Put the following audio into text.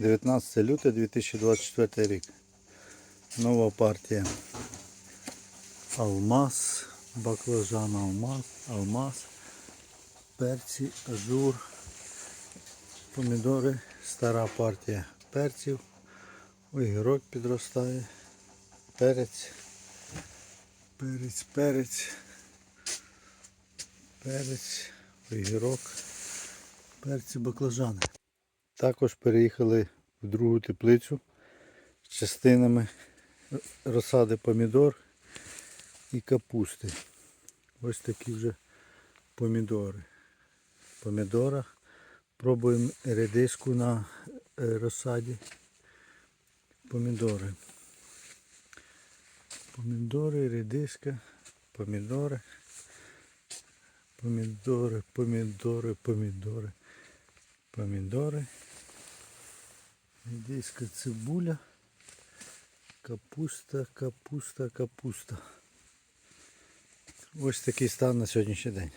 19 лютого 2024 рік. Нова партія. Алмаз, баклажан алмаз, алмаз, перці, ажур, помідори, стара партія перців, огірок підростає, перець, перець, перець, перець, огірок, перці, баклажани. Також переїхали в другу теплицю з частинами розсади помідор і капусти. Ось такі вже помідори. Помідора. Пробуємо редиску на е, розсаді. Помідори. Помідори, редиска, помідори. Помідори, помідори, помідори. Помідори. Редиска, цибуля. Капуста, капуста, капуста. Ось такий стан на сьогоднішній день.